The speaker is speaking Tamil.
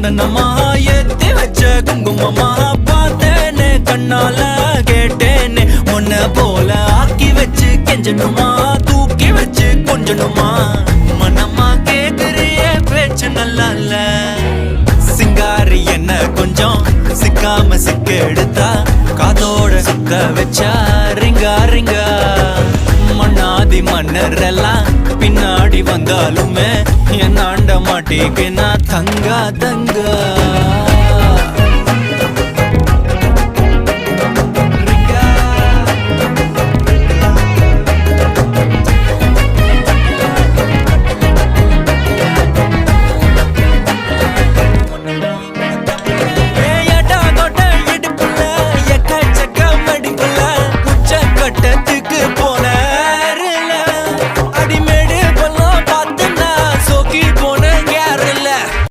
சந்தனமா ஏத்தி வச்ச குங்குமமா பார்த்தேனே கண்ணால கேட்டேனே. உன்ன போல ஆக்கி வச்சு கெஞ்சணுமா தூக்கி வச்சு கொஞ்சணுமா மனமா கேக்குறிய பேச்சு நல்லா இல்ல. சிங்காரி என்ன கொஞ்சம் சிக்காம சிக்க எடுத்தா காதோட சுத்த வச்சா ரிங்கா ரிங்கா. மண்ணாதி மன்னர் எல்லாம் வந்தாலுமே என் ஆண்ட மாட்டேக்கு நான் தங்கா தங்கா.